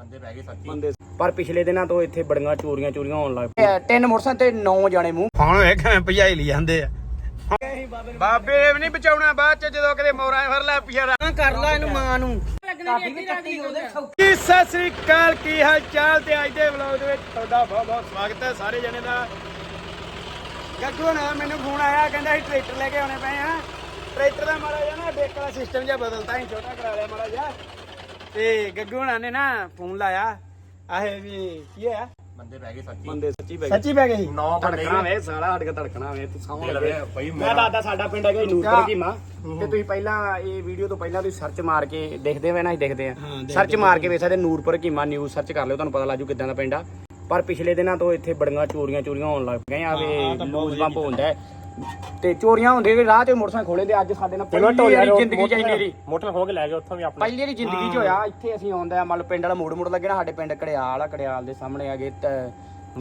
ਬੰਦੇ ਪੈ ਗਏ ਸੱਚੀ ਬੰਦੇ ਪਰ ਪਿਛਲੇ ਦਿਨਾਂ ਤੋਂ ਇੱਥੇ ਬੜੀਆਂ ਚੋਰੀਆਂ ਚੋਰੀਆਂ ਹੋਣ ਲੱਗ ਪਈਆਂ। ਤਿੰਨ ਮੋਟਰਸਾਈਕਲ ਤੇ ਨੌ ਜਾਣੇ ਮੂੰਹ। ਹੁਣ ਵੇਖ ਭਜਾਈ ਲਈ ਜਾਂਦੇ ਆ। ਬਾਬੇ ਨੇ ਵੀ ਨਹੀਂ ਬਚਾਉਣਾ ਬਾਅਦ ਚ ਜਦੋਂ ਕਦੇ ਮੋਰਾਂ ਫੜ ਲੈ ਪਿਆ ਕਰ ਲਾ ਇਹਨੂੰ ਮਾਂ ਨੂੰ। ਜੀ ਸਤਿ ਸ੍ਰੀ ਅਕਾਲ ਕੀ ਹਾਲ ਚਾਲ ਤੇ ਅੱਜ ਦੇ ਵਲੌਗ ਦੇ ਵਿੱਚ ਤੁਹਾਡਾ ਬਹੁਤ ਬਹੁਤ ਸਵਾਗਤ ਹੈ ਸਾਰੇ ਜਣੇ ਦਾ। ਗੱਗੂ ਨਾ ਮੈਨੂੰ ਫੋਨ ਆਇਆ ਕਹਿੰਦਾ ਸੀ ਟਰੈਕਟਰ ਲੈ ਕੇ ਆਉਣੇ ਪਏ ਆ। ਟਰੈਕਟਰ ਦਾ ਮਾੜਾ ਜਿਹਾ ਨਾ ਬ੍ਰੇਕ ਵਾਲਾ ਸਿਸਟਮ ਜਿਹਾ ਬਦਲਤਾ ਹੀ ਛੋਟਾ ਕਰਾ ਲਿਆ ਮਾੜਾ ਜਿਹਾ। ਤੇ ਗੱਗੂ ਹੋਣਾ ਨੇ ਨਾ ਫੋਨ ਲਾਇਆ। ਆਹੇ ਵੀ ਕੀ ਹੋਇਆ? ਬੰਦੇ ਪੈ ਗਏ ਸੱਚੀ। ਬੰਦੇ ਸੱਚੀ ਬੈ ਸੱਚੀ ਪੈ ਗਈ ਨੌ ਬੰਦੇ ਧੜਕਣਾ ਵੇ ਸਾਲਾ ਹਟ ਕੇ ਧੜਕਣਾ ਵੇ ਤੂੰ ਸਾਹਮਣੇ ਦਿਲ ਵੇ ਬਈ ਮੈਂ ਮੇਰਾ ਦੱਸਦਾ ਸਾਡਾ ਪਿੰਡ ਹੈਗਾ ਨੂਰਪੁਰ ਕੀਮਾ ਤੇ ਤੁਸੀਂ ਪਹਿਲਾਂ ਇਹ ਵੀਡੀਓ ਤੋਂ ਪਹਿਲਾਂ ਤੁਸੀਂ ਸਰਚ ਮਾਰ ਕੇ ਦੇਖਦੇ ਹੋਏ ਨਾ ਅਸੀਂ ਦੇਖਦੇ ਆ ਹਾਂ, ਸਰਚ ਮਾਰ ਕੇ ਵੇਖ ਸਕਦੇ ਨੂਰਪੁਰ ਕੀਮਾ ਨਿਊਜ਼ ਸਰਚ ਕਰ ਲਿਓ ਤੁਹਾਨੂੰ ਪਤਾ ਲੱਜੂ ਕਿਦਾਂ ਦਾ ਪਿੰਡ ਆ। ਪਰ ਪਿਛਲੇ ਦਿਨਾਂ ਤੋਂ ਇੱਥੇ ਬੜੀਆਂ ਚੋਰੀਆਂ ਚੋਰੀਆਂ ਹੋਣ ਲੱਗ ਪਈਆਂ ਆਵੇ ਲੂਜ਼ ਬੰਪ ਹੁੰਦਾ ਹੈ। ਤੇ ਚੋਰੀਆਂ ਹੁੰਦੇ ਕਿ ਰਾਹ ਤੇ ਮੋਟਰਸਾਈਕਲ ਖੋਲੇ ਤੇ ਅੱਜ ਸਾਡੇ ਨਾਲ ਪਹਿਲੀ ਵਾਰੀ ਜ਼ਿੰਦਗੀ ਚ ਇੰਨੀ ਦੀ ਮੋਟਰ ਖੋ ਕੇ ਲੈ ਗਏ ਉੱਥੋਂ ਵੀ ਆਪਣਾ। ਪਹਿਲੀ ਵਾਰੀ ਜ਼ਿੰਦਗੀ ਚ ਹੋਇਆ ਇੱਥੇ ਅਸੀਂ ਆਉਂਦੇ ਆ ਮੰਨ ਲਓ ਪਿੰਡ ਵਾਲਾ ਮੋੜ ਮੋੜ ਲੱਗੇ ਨਾ ਸਾਡੇ ਪਿੰਡ ਕੜਿਆਲ ਆ ਕੜਿਆਲ ਦੇ ਸਾਹਮਣੇ ਹੈਗੇ ਤੇ-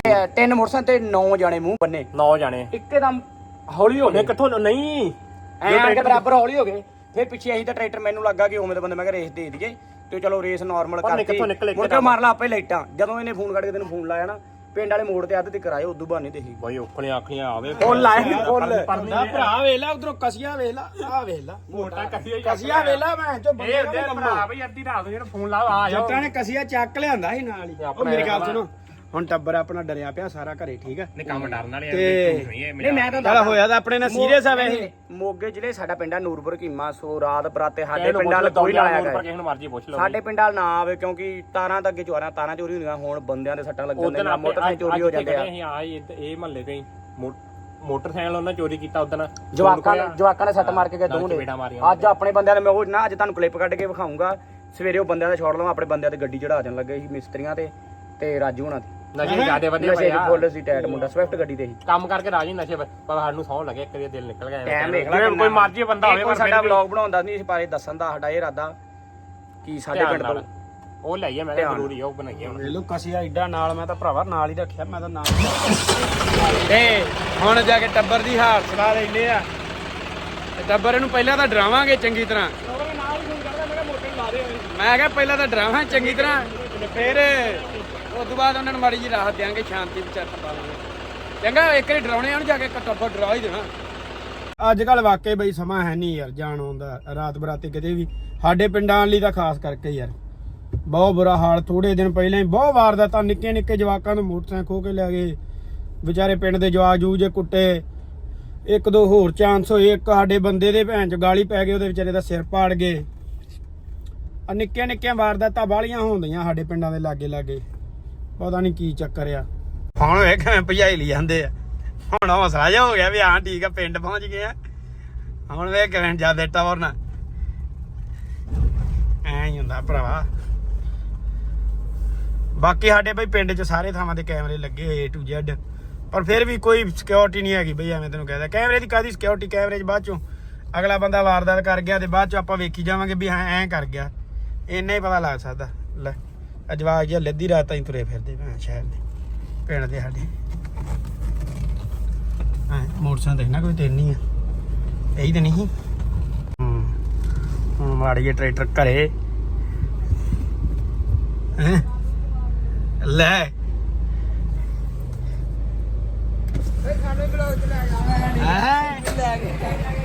ਤੇ ਤਿੰਨ ਮੋਟਰਸਾਈਕਲ ਤੇ ਨੌ ਜਾਣੇ ਮੂੰਹ ਬੰਨੇ। ਨੌ ਜਾਣੇ। ਇੱਕਦਮ ਹੌਲੀ ਹੋ ਉਹਨੇ ਗਏ। ਕਿੱਥੋਂ ਨਹੀਂ। ਐ ਆ ਕੇ ਬਰਾਬਰ ਹੌਲੀ ਹੋ ਗਏ। ਫਿਰ ਪਿੱਛੇ ਅਸੀਂ ਤਾਂ ਟਰੈਕਟਰ ਮੈਨੂੰ ਲੱਗਾ ਕਿ ਉਵੇਂ ਦੇ ਬੰਦੇ ਮੈਂ ਕਿਹਾ ਰੇਸ ਦੇ ਦਈਏ। ਤੇ ਚਲੋ ਰੇਸ ਨਾਰਮਲ ਪਰ ਕਰਕੇ ਕਿੱਥੋਂ ਨਿਕਲੇ ਮੁੜ ਕੇ ਮਾਰ ਲਾ ਆਪੇ ਲਾਈਟਾਂ। ਜਦੋਂ ਇਹਨੇ ਫੋਨ ਕੱਢ ਕੇ ਤੈਨੂੰ ਫੋਨ ਲਾਇਆ ਨਾ ਪਿੰਡ ਵਾਲੇ ਮੋੜ ਤੇ ਅੱਧ ਤੇ ਕਰਾਏ ਉਦੋਂ ਬਾਅਦ ਨਹੀਂ ਦੇਖੀ। ਬਈ ਉਖਲੀਆਂ ਆਖੀਆਂ ਆਵੇ ਫੁੱਲ ਆਏ ਫੁੱਲ। ਨਾ ਭਰਾ ਵੇਖ ਲੈ। ਉਧਰੋਂ ਕਸੀਆ ਵੇਖ ਲੈ ਆ ਵੇਖ ਲੈ। ਮੋਟਾ ਕਸੀਆ ਕਸੀਆ ਵੇਖ ਲੈ ਮੈਂ ਚੋ ਬੰਦੇ ਇਹ ਦਾ ਭਰਾ ਬਈ ਅੱਧੀ ਰਾਤ ਨੂੰ ਜਿਹੜਾ ਫੋਨ ਲਾ ਆ ਜਾਓ। ਜੱਟਾਂ ਨੇ ਕਸੀਆ ਚੱਕ ਲਿਆਂਦਾ ਸੀ ਨਾਲ ਹੀ। ਉਹ ਮੇਰੀ ਗੱਲ ਸੁਣੋ। ਹੁਣ ਟੱਬਰ ਆਪਣਾ ਡਰਿਆ ਪਿਆ ਸਾਰਾ ਘਰੇ ਠੀਕ ਆ? ਨੇ ਕੰਮ ਡਰਨ ਵਾਲੇ ਤੇ- ਨਹੀਂ ਮੈਂ ਤਾਂ ਚਲ ਹੋਇਆ ਤਾਂ ਆਪਣੇ ਨਾਲ ਸੀਰੀਅਸ ਆ ਵੈਸੇ। ਮੋਗੇ ਜ਼ਿਲ੍ਹੇ ਸਾਡਾ ਪਿੰਡ ਆ ਨੂਰਪੁਰ ਕੀਮਾ ਸੋ ਰਾਤ ਬਰਾਤੇ ਸਾਡੇ ਸਾਡੇ ਪਿੰਡ ਵਾਲ ਕੋਈ ਨਾ ਕਿਸੇ ਨੂੰ ਮਰਜ਼ੀ ਪੁੱਛ ਲਓ ਸਾਡੇ ਪਿੰਡ ਵਾਲ ਨਾ ਆਵੇ ਕਿਉਂਕਿ ਤਾਰਾਂ ਤਾਂ ਅੱਗੇ ਚੋਰਾਂ ਤਾਰਾਂ ਚੋਰੀ ਹੁੰਦੀਆਂ ਹੁਣ ਬੰਦਿਆਂ ਦੇ ਸੱਟਾਂ ਲੱਗ ਜਾਂਦੀਆਂ ਮੋਟਰਸਾਈਕਲ ਚੋਰੀ ਹੋ ਜਾਂਦੇ ਆ। ਅਸੀਂ ਆ ਇਹ ਮਹੱਲੇ ਤੇ ਹੀ ਮੋਟਰਸਾਈਕਲ ਉਹਨਾਂ ਚੋਰੀ ਕੀਤਾ ਉਦੋਂ ਜਵਾਕਾਂ ਨੇ ਜਵਾਕਾਂ ਨੇ ਸੱਟ ਮਾਰ ਕੇ ਗਏ ਚਪੇੜਾਂ ਮਾਰੀਆਂ ਅੱਜ ਆਪਣੇ ਬੰਦਿਆਂ ਦੇ ਮੈਂ ਉਹ ਨਾ ਅੱਜ ਤੁਹਾਨੂੰ ਕਲਿੱਪ ਕੱਢ ਕੇ ਵਿਖਾਉਂਗਾ ਸਵੇਰੇ ਉਹ ਬੰਦਿਆਂ ਦਾ ਛੋੜ ਲਵਾਂ ਆਪਣੇ ਬੰਦਿਆਂ ਤੇ ਗੱਡੀ ਚੜਾ ਦੇਣ ਲੱਗੇ ਸੀ ਮਿਸਤਰੀਆਂ ਤੇ ਤੇ ਰਾਜੂ ਹੋਣਾ ਤੇ। ਨਸ਼ੇ ਜਿਆਦੇ ਵਧੇ ਨਸ਼ੇ ਪਏ ਦੀ ਆ ਫੁੱਲ ਸੀ ਟੈਟ ਮੁੰਡਾ ਸਵਿਫਟ ਗੱਡੀ ਤੇ ਸੀ ਕੰਮ ਕਰਕੇ ਰਾਜੀ ਨਸ਼ੇ ਪਰ ਸਾਨੂੰ ਸੌਂ ਲੱਗੇ ਇੱਕ ਵਾਰੀ ਦਿਲ ਨਿਕਲ ਗਿਆ ਟਾਈਮ ਵੇਖ ਲੈ ਜਿਵੇਂ ਕਿੰਨਾ। ਕੋਈ ਮਰਜ਼ੀ ਬੰਦਾ ਇਹ ਹੋਵੇ ਕੋਈ ਪਰ ਸਾਡਾ ਫਿਰ ਵੀ ਵਲੌਗ ਬਣਾਉਂਦਾ ਨਹੀਂ ਇਸ ਬਾਰੇ ਦੱਸਣ ਦਾ ਸਾਡਾ ਇਹ ਇਰਾਦਾ ਕੀ ਸਾਡੇ ਧਿਆਨ ਪਿੰਡ ਤੋਂ ਨਾਲ। ਉਹ ਲਈਏ ਮੈਂ ਕਿਹਾ ਧਿਆਨ। ਜ਼ਰੂਰੀ ਆ ਉਹ ਬਣਾਈਏ ਹੁਣ ਵੇਖ ਲੋ ਕਸੀਆ ਏਡਾ ਨਾਲ ਮੈਂ ਤਾਂ ਭਰਾਵਾ ਨਾਲ ਹੀ ਰੱਖਿਆ ਮੈਂ ਤਾਂ ਨਾਲ ਤੇ ਹੁਣ ਜਾ ਕੇ ਟੱਬਰ ਦੀ ਹਾਰ ਸਲਾਹ ਲੈਨੇ ਆ ਤੇ ਟੱਬਰ ਇਹਨੂੰ ਪਹਿਲਾਂ ਤਾਂ ਡਰਾਵਾਂਗੇ ਚੰਗੀ ਤਰ੍ਹਾਂ ਮੈਂ ਕਿਹਾ ਪਹਿਲਾਂ ਤਾਂ ਡਰਾਵਾਂ ਚੰਗੀ ਤਰ੍ਹਾਂ ਤੇ ਫਿਰ ਉਸ ਤੋਂ ਬਾਅਦ ਉਹਨਾਂ ਨੂੰ ਮਾੜੀ ਜੀ ਰਾਹਤ ਦਿਆਂਗੇ, ਸ਼ਾਂਤੀ ਵਿਚਾਰ ਪਾ ਲਾਂਗੇ। ਚੰਗਾ, ਇੱਕ ਵਾਰੀ ਡਰਾਉਣੇ ਆ ਜਾ ਕੇ ਟੱਬਰ ਡਰਾ ਹੀ ਦੇਣਾ। ਅੱਜ ਕੱਲ ਵਾਕਈ ਬਈ ਸਮਾਂ ਹੈ ਨਹੀਂ ਯਾਰ, ਜਾਣ ਆਉਂਦਾ ਰਾਤ ਬਰਾਤੇ ਕਿਤੇ ਵੀ। ਸਾਡੇ ਪਿੰਡਾਂ ਲਈ ਤਾਂ ਖਾਸ ਕਰਕੇ ਯਾਰ। ਬਹੁਤ ਬੁਰਾ ਹਾਲ ਥੋੜੇ ਦਿਨ ਪਹਿਲਾਂ ਹੀ ਬਹੁਤ ਵਾਰਦਾਤਾਂ ਨਿੱਕੇ ਨਿੱਕੇ ਜਵਾਕਾਂ ਨੂੰ ਮੋਟਰਸਾਈਕਲ ਖੋ ਕੇ ਲੈ ਗਏ ਵਿਚਾਰੇ ਪਿੰਡ ਦੇ ਜਵਾਕ ਜੂ ਕੁੱਟੇ। ਇੱਕ, ਦੋ ਹੋਰ ਚਾਂਸ ਹੋਏ, ਇੱਕ ਸਾਡੇ ਬੰਦੇ ਦੇ ਭੈਣ ਚ ਗਾਲੀ ਪੈ ਗਈ, ਉਹਦੇ ਵਿਚਾਰੇ ਦਾ ਸਿਰ ਪਾੜ ਗਏ। ਆ ਨਿੱਕੀਆਂ ਨਿੱਕੀਆਂ ਵਾਰਦਾਤਾਂ ਬਾਲੀਆਂ ਹੁੰਦੀਆਂ ਸਾਡੇ ਪਿੰਡਾਂ ਦੇ ਲਾਗੇ ਲਾਗੇ ਪਤਾ ਨਹੀਂ ਕੀ ਚੱਕਰ ਆ। ਹੁਣ ਵੇਖ ਭਜਾਈ ਲਈ ਜਾਂਦੇ ਆ। ਹੁਣ ਹੌਸਲਾ ਜਿਹਾ ਹੋ ਗਿਆ ਵੀ ਹਾਂ, ਠੀਕ ਆ, ਪਿੰਡ ਪਹੁੰਚ ਗਏ ਆ। ਹੁਣ ਵੇਖ ਕਿਵੇਂ ਜਾਂਦੇ ਟੌਰ ਨਾ ਐ ਹੀ ਹੁੰਦਾ ਭਰਾਵਾ। ਬਾਕੀ ਸਾਡੇ ਬਈ ਪਿੰਡ 'ਚ ਸਾਰੇ ਥਾਵਾਂ ਤੇ ਕੈਮਰੇ ਲੱਗੇ ਹੋਏ A to Z ਪਰ ਫਿਰ ਵੀ ਕੋਈ ਸਿਕਿਉਰਿਟੀ ਨਹੀਂ ਹੈਗੀ ਬਈ, ਐਵੇਂ ਤੈਨੂੰ ਕਹਿੰਦਾ ਕੈਮਰੇ ਦੀ ਕਾਦੀ ਸਿਕਿਉਰਿਟੀ ਕੈਮਰੇ 'ਚ ਬਾਅਦ ਚੋਂ ਅਗਲਾ ਬੰਦਾ ਵਾਰਦਾਤ ਕਰ ਗਿਆ ਤੇ ਬਾਅਦ ਚੋਂ ਆਪਾਂ ਵੇਖੀ ਜਾਵਾਂਗੇ ਵੀ ਹਾਂ, ਐਂ ਕਰ ਗਿਆ। ਇੰਨਾ ਹੀ ਪਤਾ ਲੱਗ ਸਕਦਾ। ਲੈ। ਅਜਵਾਗ ਜਿਹਾ ਲੱਦੀ ਰਾਤ ਤਾਈਂ ਤੁਰੇ ਫਿਰਦੇ ਮੈਂ ਸ਼ਹਿਰ ਦੇ ਪਿੰਡ ਦੇ ਸਾਡੇ। ਹਾਂ ਮੋਟਰਸਾਈਕਲ ਦੇਖਣਾ ਕੋਈ ਤੇਲ ਨਹੀਂ ਆ ਇਹੀ ਤੇ ਨਹੀਂ। ਹੂੰ ਹੁਣ ਮਾੜੀ ਜਿਹੀ ਟਰੈਕਟਰ ਘਰੇ। ਹੈਂ ਲੈ। ਹੈਂ?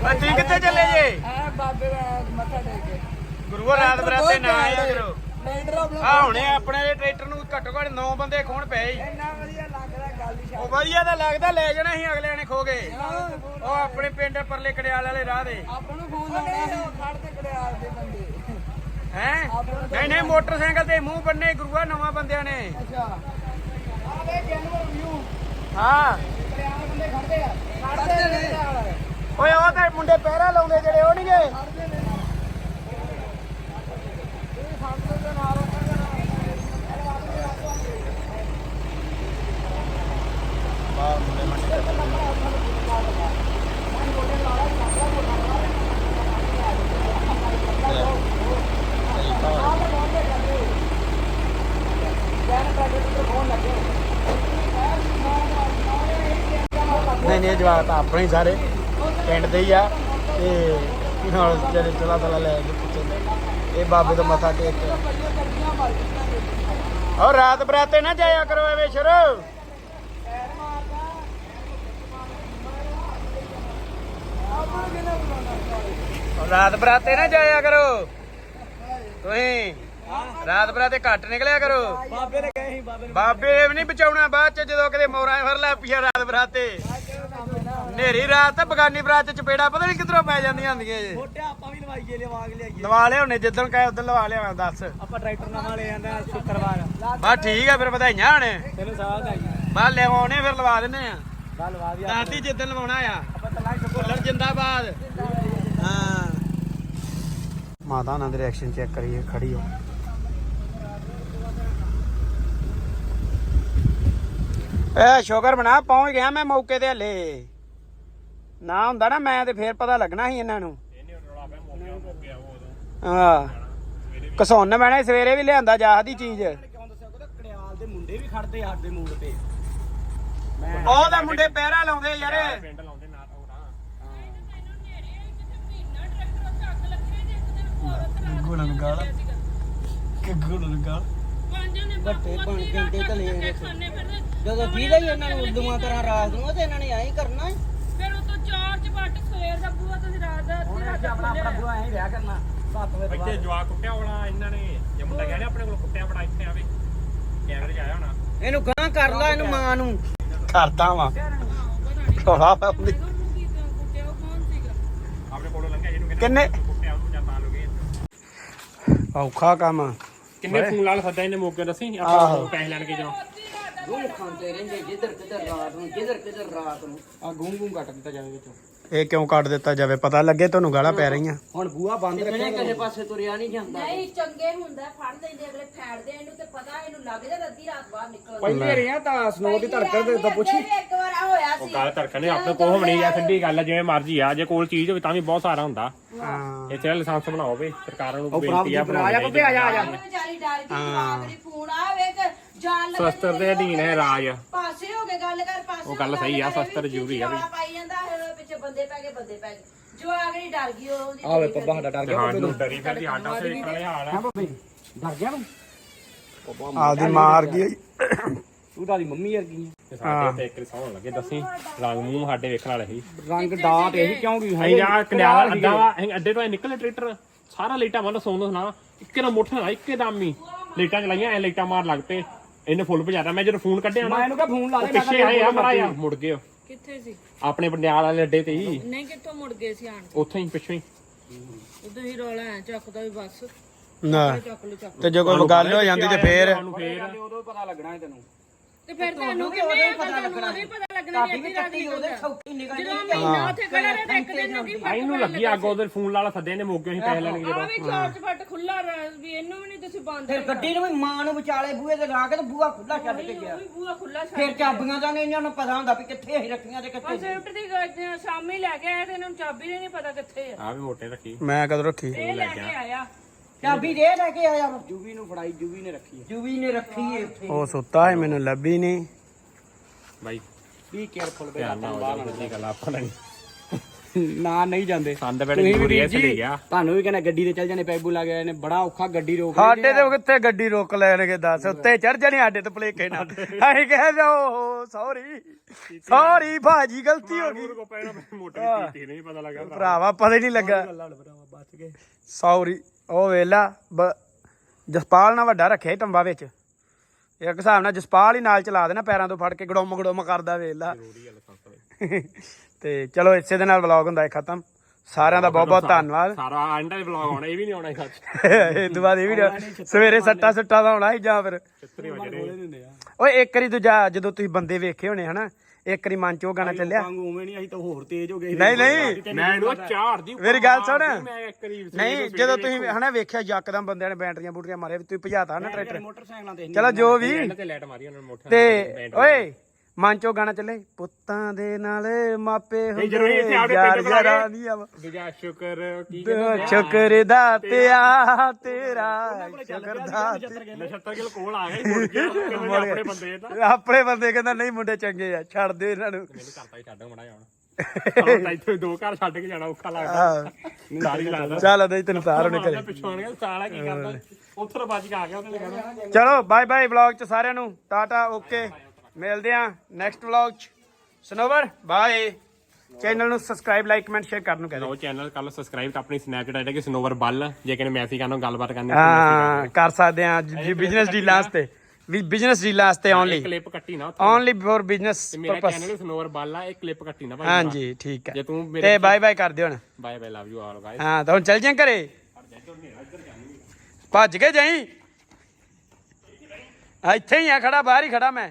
ਓਏ ਤੁਸੀਂ ਕਿੱਥੇ ਚੱਲੇ ਜੇ? ਗੁਰੂ ਰਾਤ ਬਰਾਤੇ ਨਾ ਕਰੋ ਆ ਹੁਣੇ ਆਪਣੇ ਦੇ ਟਰੈਕਟਰ ਨੂੰ ਘੱਟੋ ਘੱਟ 9 ਬੰਦੇ ਖੋਣ ਪਏ ਈ। ਉਹ ਵਧੀਆ ਤਾਂ ਲੱਗਦਾ ਲੈ ਜਾਣਾ ਸੀ ਅਗਲੇ ਨੇ ਖੋ ਗਏ ਉਹ ਆਪਣੇ ਪਿੰਡ ਪਰਲੇ ਕੜਿਆਲ ਵਾਲੇ ਰਾਹ ਦੇ। ਹੈ? ਨਹੀਂ ਨਹੀਂ ਮੋਟਰਸਾਈਕਲ ਤੇ ਮੂੰਹ ਬੰਨੇ ਗੁਰੂਆ ਨਵਾਂ ਬੰਦਿਆਂ ਨੇ। ਹਾਂ। ਓਏ ਉਹ ਤੇ ਮੁੰਡੇ ਪਹਿਰਾ ਲਾਉਂਦੇ ਜਿਹੜੇ ਉਹ ਨਹੀਂ ਗਏ? ਨਹੀਂ ਨਹੀਂ ਜਵਾਬ ਤਾਂ ਆਪਣੇ ਹੀ ਸਾਰੇ। ਪਿੰਡ ਦੇ ਹੀ ਆ ਤੇ ਨਾਲ ਜਿਹੜੇ ਚਲਾ ਤਲਾ ਲੈ ਕੇ ਪਿੱਛੇ ਇਹ ਬਾਬੇ ਦਾ ਮੱਥਾ ਟੇਕ ਕੇ। ਔਰ ਰਾਤ ਬਰਾਤੇ ਨਾ ਜਾਇਆ ਕਰੋ ਐਵੇਂ ਸ਼ੁਰੂ। ਰਾਤ ਬਰਾਤੇ ਨਾ ਜਾਇਆ ਕਰੋ। ਤੁਸੀਂ ਰਾਤ ਬਰਾਤੇ ਘੱਟ ਨਿਕਲਿਆ ਕਰੋ। ਬਾਬੇ ਨੇ ਕਹੇ ਸੀ ਬਾਬੇ ਬਾਬੇ ਨੇ ਵੀ ਨਹੀਂ ਬਚਾਉਣਾ ਬਾਅਦ ਚ ਜਦੋਂ ਕਿਤੇ ਮੋਰਾਂ ਫੜ ਲੈ ਪੀਆ ਰਾਤ ਬਰਾਤੇ। ਨੇਰੀ ਰਾਤ ਤੇ ਬਗਾਨੀ ਬਰਾਤ ਚ ਚਪੇੜਾ ਪਤਾ ਨਹੀਂ ਕਿੱਧਰੋਂ ਪੈ ਜਾਂਦੀਆਂ ਹੁੰਦੀਆਂ ਜੇ। ਛੋਟਿਆ ਆਪਾਂ ਵੀ ਲਵਾਈਏ ਲਵਾ ਕੇ ਲਿਆਈਏ। ਲਵਾ ਲਿਆ ਉਹਨੇ ਜਿੱਦਣ ਕਹੇ ਉਦੋਂ ਲਵਾ ਲਿਆ ਦੱਸ। ਆਪਾਂ ਟਰੈਕਟਰ ਨਵਾਂ ਲੈ ਆਂਦਾ ਸ਼ੁੱਕਰਵਾਰ। ਬਸ ਠੀਕ ਆ ਫਿਰ ਵਧਾਈਆਂ ਹਣੇ। ਤੈਨੂੰ ਸਾਹ ਆਈ ਬਸ ਲਿਆਉਣੇ ਫਿਰ ਲਵਾ ਦਿੰਨੇ ਆ। ਲਵਾ ਦੀ ਦਾਤੀ ਜਿੱਦਣ ਲਵਾਉਣਾ ਆ। ਆਪਾਂ ਤਲਾਕ ਭੁੱਲਰ ਜਿੰਦਾਬਾਦ। ਹਾਂ। ਮਾਤਾ ਦੇ ਰਿਐਕਸ਼ਨ ਚੈੱਕ ਕਰੀਏ ਖੜੀ ਹੋ। ਐ ਸ਼ੁਕਰ ਬਣਾ ਪਹੁੰਚ ਗਿਆ ਮੈਂ ਮੌਕੇ ਤੇ ਹਲੇ। ਨਾ ਹੁੰਦਾ ਨਾ ਮੈਂ ਤੇ ਫੇਰ ਪਤਾ ਲੱਗਣਾ ਸੀ ਇਹਨਾਂ ਨੂੰ। ਹਾਂ। ਕਸੌਨ ਮੈਨੇ ਸਵੇਰੇ ਵੀ ਲਿਆਂਦਾ ਜਾਹ ਦੀ ਚੀਜ਼। ਕਿਉਂ ਦੱਸਿਆ ਕੋਦਾ ਕੜਿਆਲ ਦੇ ਮੁੰਡੇ ਵੀ ਖੜਦੇ ਆ ਸਾਡੇ ਮੂਡ ਤੇ। ਮੈਂ ਉਹ ਤਾਂ ਮੁੰਡੇ ਪਹਿਰਾ ਲਾਉਂਦੇ ਯਾਰ। ਪਿੰਡ ਲਾਉਂਦੇ ਨਾਲ ਹੋਣਾ ਗੁਣਨ ਗਾਲ ਕਿ ਗੁਣਨ ਗਾਲ। ਵੱਟੇ ਬਣ ਘੰਟੇ ਧਲੇ ਨੇ। ਜਦੋਂ ਦੀਦਾ ਹੀ ਇਹਨਾਂ ਨੂੰ ਉਲਦੂਆਂ ਤਰ੍ਹਾਂ ਰਾਤ ਨੂੰ ਤੇ ਇਹਨਾਂ ਨੇ ਐਂ ਹੀ ਕਰਨਾ ਹੈ। ਫਿਰ ਉਹ ਤੋਂ ਚਾਰ ਚ ਵੱਟ ਸਵੇਰ ਦਾ ਬੂਆ ਤੁਸੀਂ ਰਾਤ ਦਾ ਰਾਤ ਦਾ ਆਪਣਾ ਆਪਣਾ। ਬੁਆ ਐਂ ਰਿਹਾ ਕਰਨਾ 7 ਵਜੇ ਤੋਂ ਇੱਥੇ ਬਾਅਦ। ਜਵਾਕ ਕੁੱਟਿਆ ਵਾਲਾ ਇਹਨਾਂ ਨੇ। ਜੇ ਮੁੰਡਾ ਕਹਿ ਰਿਹਾ ਆਪਣੇ ਕੋਲ ਕੁੱਟਿਆ ਬੜਾ ਇੱਥੇ ਆਵੇ। ਕੈਮਰੇ 'ਚ ਆਇਆ ਹੋਣਾ। ਇਹਨੂੰ ਗਾਂ ਕਰ ਲਾ ਇਹਨੂੰ ਮਾਂ ਨੂੰ। ਕਰਦਾ ਵਾਂ। ਥੋੜਾ ਪਾਉਂਦੀ ਉਹਨੂੰ ਕੀ ਕੁੱਟਿਆ ਉਹ ਕੌਣ ਸੀਗਾ? ਆਪਣੇ ਕੋਲੋਂ ਲੰਘਿਆ ਇਹਨੂੰ ਕਹਿੰਦੇ ਕਿੰਨੇ? ਕੁੱਟਿਆ ਉਹਨੂੰ ਜਾਂ ਤਾਂ ਲੋਗੇ ਔਖਾ ਕੰਮ ਕਿੰਨੇ ਫੋਨ ਲਾਲ ਸੱਦਾ ਇਹਨੇ ਮੌਕੇ ਦੱਸੀ ਆਹੋ। ਆਪਾਂ ਪੈਸੇ ਲੈਣ ਕੇ ਜਾਓ ਗੂੰ ਖਾਂਦੇ ਰਹਿੰਦੇ ਜਿੱਧਰ ਕਿੱਧਰ ਰਾਤ ਨੂੰ ਜਿੱਧਰ ਕਿੱਧਰ ਰਾਤ ਨੂੰ। ਆ ਗੂੰ ਗੂੰ ਕੱਟ ਦਿੱਤਾ ਜਾਵੇ ਵਿੱਚੋਂ। ਇਹ ਕਿਉਂ ਕੱਟ ਦਿੱਤਾ ਜਾਵੇ? ਪਤਾ ਲੱਗੇ ਤੁਹਾਨੂੰ ਗਾਲਾਂ ਪੈ ਰਹੀਆਂ। ਹੁਣ ਬੂਆ ਬੰਦ ਰੱਖਿਆ ਕਿਸੇ ਪਾਸੇ ਤੁਰਿਆ ਨਹੀਂ ਜਾਂਦਾ। ਨਹੀਂ ਚੰਗੇ ਹੁੰਦਾ ਫੜ ਲੈਂਦੇ ਅਗਲੇ ਫੈੜਦੇ ਇਹਨੂੰ ਤੇ ਪਤਾ ਇਹਨੂੰ ਲੱਗ ਜਾਂਦਾ ਅੱਧੀ ਰਾਤ ਬਾਹਰ ਨਿਕਲ ਪਹਿਲੇ ਰਿਆ ਤਾਂ ਸਨੋ ਦੀ ਧੜਕਣ ਦੇ ਤਾਂ ਪੁੱਛੀ। ਇੱਕ ਵਾਰ ਆ ਹੋਇਆ ਉਹ ਸੀ ਗੱਲ ਧੜਕਣੇ ਆਪਣੇ ਕੋਲ ਹੋਣੀ ਆ ਸਿੱਧੀ ਗੱਲ ਆ ਜਿਵੇਂ ਮਰਜ਼ੀ ਆ ਜੇ ਕੋਲ ਚੀਜ਼ ਹੋਵੇ ਤਾਂ ਵੀ ਬਹੁਤ ਸਾਰਾ ਹੁੰਦਾ। ਹਾਂ। ਇੱਥੇ ਲਾਇਸੈਂਸ ਬਣਾਓ ਵੇ ਸਰਕਾਰਾਂ ਨੂੰ ਉਹ ਬੇਨਤੀ ਆ ਆ ਜਾ ਬੱਬੇ ਆ ਜਾ ਆ ਜਾ। ਵਿਚਾਰੀ ਡਰ ਗਈ ਜਵਾਕੜੀ ਫੋਨ ਆਵੇ ਕਿ ਜਾਨ ਲੱਗ ਸ਼ਸਤਰ ਦੇ ਅਧੀਨ ਹੈ ਰਾਜ। ਪਾਸੇ ਹੋ ਕੇ ਗੱਲ ਕਰ ਪਾਸੇ ਉਹ ਗੱਲ ਸਹੀ ਆ, ਸ਼ਸਤਰ ਵੀ ਜ਼ਰੂਰੀ ਆ ਵੀ। ਪਾਈ ਜਾਂਦਾ ਪਿੱਛੇ ਬੰਦੇ ਪੈ ਗਏ ਬੰਦੇ ਪੈ ਗਏ। ਜਵਾਕੜੀ ਡਰ ਗਈ ਉਹ ਉਹਦੀ ਆਵੇ ਡਰੀ ਪੱਬਾ ਸਾਡਾ ਡਰ ਗਿਆ ਹਾਂ ਬੱਬੇ ਨੂੰ ਡਰੀ ਫਿਰਦੀ ਸੇ ਵਾਲੇ ਹਾਲ ਹਾਂ ਆ ਬੱਬੇ ਡਰ ਗਿਆ ਨੂੰ ਆਪਦੀ ਮਾਰ ਗਈ ਤੂੰ ਤਾਂ ਦੀ ਮੰਮੀ ਵਰਗੀ ਹੈ ਤੇ ਸਾਡੇ ਤੇ ਇੱਕ ਸੌਣ ਲੱਗੇ ਦੱਸੀ ਰੰਗ ਮੂੰਹ ਸਾਡੇ ਵੇਖਣ ਵਾਲੇ ਸੀ। ਰੰਗ ਡਾਟ ਇਹ ਕਿਉਂ ਕੀ ਅਸੀਂ ਜਾ ਕਨਿਆਲ ਅੱਡਾ ਵਾ ਅਸੀਂ ਅੱਡੇ ਤੋਂ ਨਿਕਲੇ ਟਰੈਕਟਰ। ਸਾਰਾ ਲਾਈਟਾਂ ਵੱਲ ਸੌਂਦਾ ਸੁਣਾ। ਇੱਕੇ ਦਾ ਮੋਠਾ ਨਾਲ ਇੱਕੇ ਦਮ ਹੀ। ਲਾਈਟਾਂ ਚਲਾਈਆਂ ਐ ਲਾਈਟਾਂ ਮਾਰ ਲੱਗ ਪਏ। ਇਹਨੇ ਫੁੱਲ ਭਜਾਤਾ। ਮੈਂ ਜਦੋਂ ਫੋਨ ਕੱਢਿਆ ਮੈਂ ਨਾ ਇਹਨੂੰ ਕਹ ਫੋਨ ਲਾ ਉਹ ਦੇ ਮੈਂ ਪਿੱਛੇ ਆਏ ਆ ਮਰਾਇਆ ਮੁੜ ਗਏ। ਕਿੱਥੇ ਸੀ? ਆਪਣੇ ਪੰਡਿਆਲ ਵਾਲੇ ਅੱਡੇ ਤੇ ਹੀ। ਨਹੀਂ ਕਿੱਥੋਂ ਮੁੜ ਗਏ ਸੀ ਆਣ ਉੱਥੋਂ ਹੀ ਪਿੱਛੋਂ ਹੀ। ਉਦੋਂ ਹੀ ਰੌਲਾ ਐ ਚੱਕਦਾ ਵੀ ਬਸ। ਨਾ। ਚੱਕ ਲੋ ਚੱਕ ਤੇ ਜੇ ਕੋਈ ਗੱਲ ਹੋ ਜਾਂਦੀ ਤੇ ਫੇਰ ਸਾਨੂੰ ਫੇਰ। ਉਦੋਂ ਪਤਾ ਲੱਗਣਾ ਹੈ ਤੈਨੂੰ। ਤੇ ਫਿਰ ਤੁਹਾਨੂੰ ਕਿਵੇਂ ਪਤਾ ਲੱਗਣਾ ਨਹੀਂ ਪਤਾ ਲੱਗਣਾ ਕਾਫੀ ਵੀ ਕੱਟੀ ਉਹਦੇ ਸੌਖੀ ਨਿਕਲ ਜਦੋਂ ਮਹੀਨਾ ਉੱਥੇ ਖੜਾ ਰਿਹਾ ਤੇ ਇੱਕ ਦਿਨ ਨੂੰ ਕੀ ਆਈ ਨੂੰ ਲੱਗੀ ਅੱਗ ਉਹਦੇ ਫੋਨ ਵਾਲਾ ਸੱਦੇ ਨੇ ਮੋਗੇ ਅਸੀਂ ਪੈਸੇ ਲੈਣ ਗਏ ਆ ਵੀ ਚਾਰਜ ਫੱਟ ਖੁੱਲਾ ਰਿਹਾ ਵੀ ਇਹਨੂੰ ਵੀ ਨਹੀਂ ਤੁਸੀਂ ਬੰਦ ਫਿਰ ਗੱਡੀ ਨੂੰ ਵੀ ਮਾਂ ਨੂੰ ਵਿਚਾਲੇ ਬੂਹੇ ਤੇ ਲਾ ਕੇ ਤੇ ਬੂਹਾ ਖੁੱਲਾ ਛੱਡ ਕੇ ਗਿਆ। ਉਹ ਵੀ ਬੂਆ ਖੁੱਲਾ ਛੱਡ ਫਿਰ ਚਾਬੀਆਂ ਦਾ ਨਹੀਂ ਇਹਨਾਂ ਨੂੰ ਪਤਾ ਹੁੰਦਾ ਵੀ ਕਿੱਥੇ ਅਸੀਂ ਰੱਖੀਆਂ ਤੇ ਕਿੱਥੇ ਅਸੀਂ ਉੱਠਦੀ ਗਏ ਸ਼ਾਮੀ ਲੈ ਕੇ ਆਏ ਤੇ ਇਹਨਾਂ ਨੂੰ ਚਾਬੀ ਦੇ ਨਹੀਂ ਪਤਾ ਕਿੱਥੇ ਆ। ਆ ਵੀ ਮੋਟੇ ਰੱਖੀ। ਮੈਂ ਕਦੋਂ ਰੱਖੀ? ਇਹ ਲੈ ਕੇ ਆਇਆ। ਚਾਬੀ ਦੇ ਲੈ ਕੇ ਆਇਆ ਵਾ। ਜੂਵੀ ਨੂੰ ਫੜਾਈ ਜੂਵੀ ਨੇ ਰੱਖੀ ਹੈ ਜੂਵੀ ਨੇ ਰੱਖੀ ਏ ਉੱਥੇ ਉਹ ਸੁੱਤਾ ਹੈ ਮੈਨੂੰ ਲੱਭੀ ਨਹੀਂ। ਬਾਈ ਬੀ ਕੇਅਰਫੁਲ ਬੇ ਧਿਆਨ ਨਾਲ ਜਾਵੇ ਗੱਲ ਆਪਾਂ ਨਹੀਂ ਨਾ ਨਹੀਂ ਜਾਂਦੇ। ਸੰਦ ਬੜੇ ਵੀ ਜ਼ਰੂਰੀ ਐ ਚਲੇ ਗਿਆ ਤੁਹਾਨੂੰ ਵੀ ਕਹਿੰਦਾ ਗੱਡੀ ਤੇ ਚੱਲ ਜਾਣੇ ਪੈਬੂ ਲਾ ਗਏ ਨੇ ਬੜਾ ਔਖਾ ਗੱਡੀ ਰੋਕ ਸਾਡੇ ਤੇ ਕਿੱਥੇ ਗੱਡੀ ਰੋਕ ਲੈਣਗੇ ਦੱਸ। ਉੱਤੇ ਚੜ ਜਾਣੀ ਸਾਡੇ ਤੇ ਭਲੇਖੇ ਨਾਲ। ਅਸੀਂ ਕਹਿ ਜਾਓ ਸੌਰੀ ਸੌਰੀ ਭਾਜੀ ਗਲਤੀ ਹੋ ਗਈ। ਕੋ ਪੈਣਾ ਮੋਟੇ ਕੀਤੀ ਨਹੀਂ ਪਤਾ ਲੱਗਾ। ਭਰਾਵਾ ਪਤਾ ਹੀ ਨਹੀਂ ਲੱਗਾ। ਬਚ ਗਏ। ਸੌਰੀ ਉਹ ਵੇਲਾ ਜਸਪਾਲ ਨਾਲ ਵੱਡਾ ਰੱਖਿਆ ਟੰਬਾ ਵਿੱਚ। ਇੱਕ ਹਿਸਾਬ ਨਾਲ ਜਸਪਾਲ ਹੀ ਨਾਲ ਚਲਾ ਦੇਣਾ ਪੈਰਾਂ ਤੋਂ ਫੜ ਕੇ ਗੜੋਮ ਗੜੋਮ ਕਰਦਾ ਵੇਲਾ। ਤੇ ਚਲੋ ਇਸੇ ਦੇ ਨਾਲ ਵਲੌਗ ਹੁੰਦਾ ਹੈ ਖਤਮ। ਸਾਰਿਆਂ ਦਾ ਬਹੁਤ ਬਹੁਤ ਧੰਨਵਾਦ। ਸਾਰਾ ਐਂਡ ਦੇ ਵਲੌਗ ਆਉਣਾ ਇਹ ਵੀ ਨਹੀਂ ਆਉਣਾ ਸੱਚ। ਇਹ ਤੋਂ ਬਾਅਦ ਇਹ ਵੀ ਸਵੇਰੇ ਸੱਟਾ ਸੁੱਟਾ ਦਾ ਹੋਣਾ ਸੀ ਜਾਂ ਫਿਰ ਓਏ ਇੱਕ ਵਾਰੀ ਦੂਜਾ ਜਦੋਂ ਤੁਸੀਂ ਬੰਦੇ ਵੇਖੇ ਹੋਣੇ ਹਨਾ? ਇੱਕ ਵਾਰੀ ਮਨ ਚ ਉਹ ਗਾਣਾ ਚੱਲਿਆ। ਵਾਂਗੂ ਉਵੇਂ ਨਹੀਂ ਅਸੀਂ ਤਾਂ ਹੋਰ ਤੇਜ਼ ਹੋ ਗਏ ਨਹੀਂ ਨਹੀਂ। ਮੈਂ ਇਹਨੂੰ ਚਾਰ ਦੀ ਮੇਰੀ ਗੱਲ ਸੁਣ। ਮੈਂ ਇੱਕ ਕਰੀਬ ਨਹੀਂ ਜਦੋਂ ਤੁਸੀਂ ਹਨਾ ਵੇਖਿਆ ਯਕਦਮ ਬੰਦਿਆਂ ਨੇ ਬੈਟਰੀਆਂ ਬੂਟਰੀਆਂ ਮਾਰੇ ਤੁਸੀਂ ਭਜਾਤਾ ਨਾ ਟਰੈਕਟਰ। ਮੋਟਰਸਾਈਕਲਾਂ ਤੇ ਚਲੋ ਜੋ ਵੀ। ਐਂਡ ਤੇ ਲਾਈਟ ਮਾਰੀ ਉਹਨਾਂ ਨੇ ਮੋਟਰ ਤੇ ਓਏ। ਮਨ ਚੋਂ ਗਾਣਾ ਚੱਲੇ। ਪੁੱਤਾਂ ਦੇ ਨਾਲ ਮਾਪੇ ਹੁੰਦੇ ਯਾਰ ਯਾਰਾਂ ਕੇ- ਦੀਆਂ ਦੂਜਾ ਸ਼ੁਕਰ ਕੀ ਸ਼ੁਕਰ ਦਾ ਪਿਆ ਤੇਰਾ ਸ਼ੁਕਰ ਦਾ ਨਛੱਤਰ ਗਿਲ ਕੋਲ ਆ ਗਏ ਮੁੜ ਗਿਆ ਕਹਿੰਦੇ ਆਪਣੇ ਬੰਦੇ ਤਾਂ। ਆਪਣੇ ਬੰਦੇ ਕਹਿੰਦਾ ਨਹੀਂ ਮੁੰਡੇ ਚੰਗੇ ਆ ਛੱਡ ਦਿਓ ਇਹਨਾਂ ਨੂੰ। ਮੈਨੂੰ ਕਰਤਾ ਹੀ ਛੱਡ ਮੜਾ ਜਾਣਾ ਹੁਣ। ਇੱਥੇ ਦੋ ਘਰ ਛੱਡ ਕੇ ਜਾਣਾ ਔਖਾ ਲੱਗਦਾ। ਆਹ, ਸਾਰੀ ਲੱਗਦਾ। ਚੱਲ ਅਦੇ ਤੈਨੂੰ ਸਾਰ ਉਹਨੇ ਕਰੇ ਪਿੱਛੋਂ ਆਣਗੇ ਸਾਲਾ ਕੀ ਕਰਦਾ। ਉੱਥੋਂ ਬਾਜੀ ਆ ਗਿਆ ਉਹਨੇ ਕਹਿੰਦਾ ਚਲੋ ਬਾਏ ਬਾਏ ਵਲੌਗ ਚ ਸਾਰਿਆਂ ਨੂੰ। ਟਾਟਾ ਓਕੇ ਮਿਲਦੇ ਆ ਨੈਕਸਟ ਵਲੌਗ ਚ। ਸਨੋਵਰ ਬਾਏ ਚੈਨਲ ਨੂੰ ਸਬਸਕ੍ਰਾਈਬ ਲਾਈਕ ਕਮੈਂਟ ਸ਼ੇਅਰ ਕਰਨ ਨੂੰ ਕਹਿ ਲੋ ਚੈਨਲ ਕੱਲ ਸਬਸਕ੍ਰਾਈਬ ਤਾਂ ਆਪਣੀ ਸਨੈਪਚੈਟ ਆਈਡੀ ਕਿ ਸਨੋਵਰ ਬੱਲ ਜੇ ਕਿਨੇ ਮੈਸੇਜ ਕਰਨਾ ਗੱਲਬਾਤ ਕਰਨੀ ਹਾਂ ਕਰ ਸਕਦੇ ਆ ਜੀ ਬਿਜ਼ਨਸ ਡੀਲਾਂ ਵਾਸਤੇ ਵੀ ਬਿਜ਼ਨਸ ਡੀਲਾਂ ਵਾਸਤੇ ਓਨਲੀ ਕਲਿੱਪ ਕੱਟੀ ਨਾ। ਓਨਲੀ ਫॉर ਬਿਜ਼ਨਸ ਮੇਰਾ ਪਰਪਸ ਚੈਨਲ ਸਨੋਵਰ ਬੱਲ ਆ ਇਹ ਕਲਿੱਪ ਕੱਟੀ ਨਾ ਭਾਈ। ਹਾਂਜੀ ਠੀਕ ਜੇ ਹੈ ਤੂੰ ਮੇਰੇ ਤੇ ਬਾਏ ਬਾਏ ਕਰ ਦਿਓ ਹੁਣ। Bye bye love you all guys ਹਾਂ ਤਾਂ ਹੁਣ ਚੱਲ ਜਾਂ ਘਰੇ। ਭੱਜ ਕੇ ਜਾਈ। ਇੱਥੇ ਹੀ ਆ ਖੜਾ ਬਾਹਰ ਹੀ ਖੜਾ ਮੈਂ।